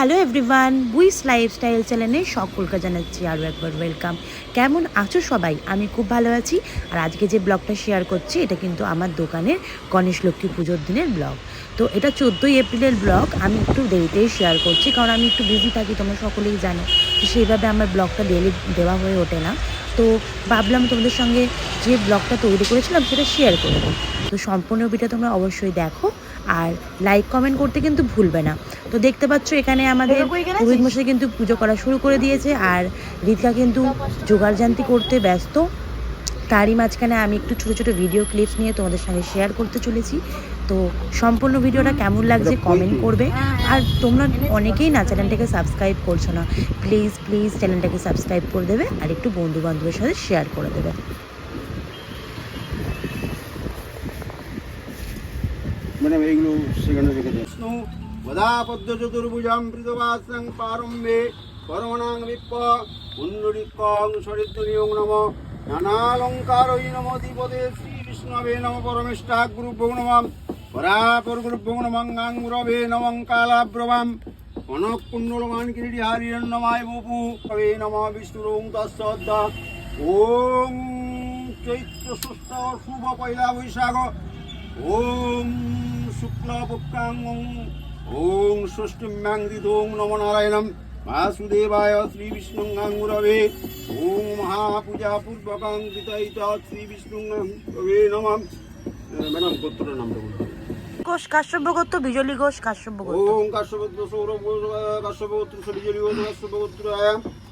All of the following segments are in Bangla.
হ্যালো এভরিওয়ান, বুইস লাইফস্টাইল চ্যানেলে সকলকে জানাচ্ছি আরও একবার ওয়েলকাম। কেমন আছো সবাই? আমি খুব ভালো আছি। আর আজকে যে ব্লগটা শেয়ার করছি, এটা কিন্তু আমার দোকানের গণেশ লক্ষ্মী পুজোর দিনের ব্লগ। তো এটা চোদ্দোই এপ্রিলের ব্লগ, আমি একটু দেরিতেই শেয়ার করছি, কারণ আমি একটু বিজি থাকি, তোমরা সকলেই জানো। তো সেইভাবে আমার ব্লগটা ডেলি দেওয়া হয়ে ওঠে না। তো ভাবলাম তোমাদের সঙ্গে যে ব্লগটা তৈরি করেছিলাম, সেটা শেয়ার করব তো সম্পূর্ণ ভিডিও তোমরা অবশ্যই দেখো। আর লাইক কমেন্ট করতে কিন্তু ভুলবে না। তো দেখতে পাচ্ছ এখানে আমাদের রোহিত মশাই কিন্তু পুজো করা শুরু করে দিয়েছে আর রিতকা কিন্তু জোগাড়জান্তি করতে ব্যস্ত। তারই মাঝখানে আমি একটু ছোটো ছোটো ভিডিও ক্লিপস নিয়ে তোমাদের সঙ্গে শেয়ার করতে চলেছি। তো সম্পূর্ণ ভিডিওটা কেমন লাগছে কমেন্ট করবে। আর তোমরা অনেকেই না চ্যানেলটাকে সাবস্ক্রাইব করছ না। প্লিজ প্লিজ চ্যানেলটাকে সাবস্ক্রাইব করে দেবে আর একটু বন্ধু বান্ধবের সাথে শেয়ার করে দেবে। মানে এইগুলো সেখানে রেখে দেয় বিষ্ণু বদাপদ্য চতুর্ভুজাম প্রীতবাসং পারম্বে পরমণাং বিপ্প পুণ্ডরিকং সরিদ্রিয়ং নম। নানালঙ্কারৈ নম দ্বিপদে শ্রী বিষ্ণবে নম পরমেষ্ঠা গুরুভ্যো নম পরাপর গুরুভ্যো নমঙ্গাং গুরবে নমং কালাব্রবাম। কনক কুণ্ডলমান কিরীটি হারিরণ্যমায় বপু কবে নম বিষ্ণুরং তস্য ওম চৈত্র ষষ্ঠ শুভ পয়লা বৈশাখ। ওম শুক্লপক্ষাং ওং ষষ্ঠীম্যাং দিদোং নম নারায়ণম বাসুদেবায় শ্রী বিষ্ণুঙ্গাঙ্গুরবে ওং মহাপূজা পূর্বকাং কৃতয়িত শ্রী বিষ্ণুঙ্গাঙ্গুরবে নমঃ। ম্যাডাম গোত্রের নামটা বলুন। ঘোষ কাশ্যপ গোত্র বিজলি ঘোষ কাশ্যপ গোত্র ওং কাশ্যপত্র সৌরভ শ্রী বিষ্ণুঙ্গাঙ্গনপত্র আদি পূজা আদি পূজা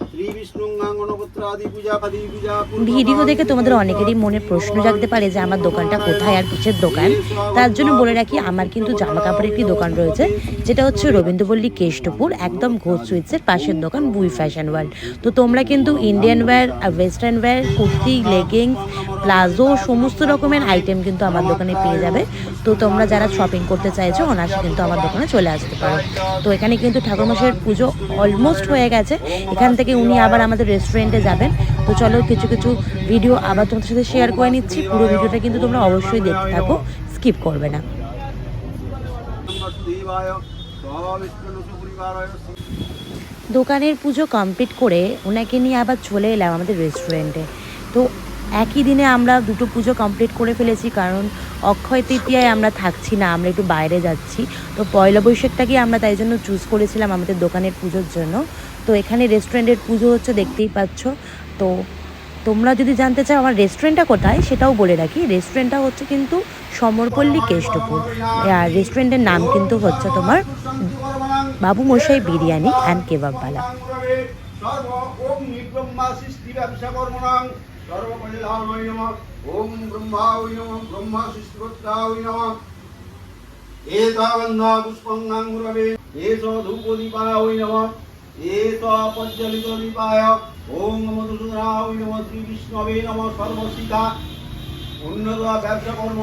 ভিডিও দেখে তোমাদের অনেকেরই মনে প্রশ্ন জাগতে পারে যে আমার দোকানটা কোথায় আর কিসের দোকান? তার জন্য বলে রাখি, আমার কিন্তু জামা কাপড়ের একটি দোকান রয়েছে, যেটা হচ্ছে রবীন্দ্রপল্লী কেষ্টপুর, একদম ঘোষ সুইটসের পাশের দোকান বুই ফ্যাশন ওয়ার্ল্ড। তো তোমরা কিন্তু Indian wear western wear kurti leggings palazzo, সমস্ত রকমের আইটেম কিন্তু আমার দোকানে পেয়ে যাবে। তো তোমরা যারা শপিং করতে চাইছো, অনায়াসে কিন্তু আমার দোকানে চলে আসতে পারো। তো এখানে কিন্তু ঠাকুরমশাইয়ের পুজো অলমোস্ট হয়ে গেছে। এখান থেকে উনি আবার আমাদের রেস্টুরেন্টে যাবেন। তো চলো কিছু কিছু ভিডিও আবার তোমাদের সাথে শেয়ার করে নিচ্ছি। পুরো ভিডিওটা কিন্তু তোমরা অবশ্যই দেখতে থাকো। স্কিপ করবে না। দোকানের পুজো কমপ্লিট করে ওনাকে নিয়ে আবার চলে এলাম আমাদের রেস্টুরেন্টে তো একই দিনে আমরা দুটো পুজো কমপ্লিট করে ফেলেছি, কারণ অক্ষয় তৃতীয়ায় আমরা থাকছি না, আমরা একটু বাইরে যাচ্ছি। তো পয়লা বৈশাখটাকে আমরা তাই জন্য চুজ করেছিলাম আমাদের দোকানের পুজোর জন্য। তো এখানে রেস্টুরেন্টের পুজো হচ্ছে, দেখতেই পাচ্ছ। তো তোমরা যদি জানতে চাও আমার রেস্টুরেন্টটা কোথায়, সেটাও বলে রাখি। রেস্টুরেন্টটা হচ্ছে কিন্তু সমরপল্লী কেষ্টপুর। আর রেস্টুরেন্টের নাম কিন্তু হচ্ছে তোমার বাবু মশাই বিরিয়ানি অ্যান্ড কেবাবওয়ালা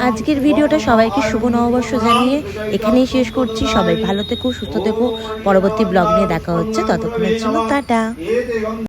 আজকের ভিডিওটা সবাইকে শুভ নববর্ষ জানিয়ে এখানেই শেষ করছি। সবাই ভালো থেকো সুস্থ থেকো। পরবর্তী ব্লগ নিয়ে দেখা হচ্ছে। ততক্ষণের জন্য টাটা।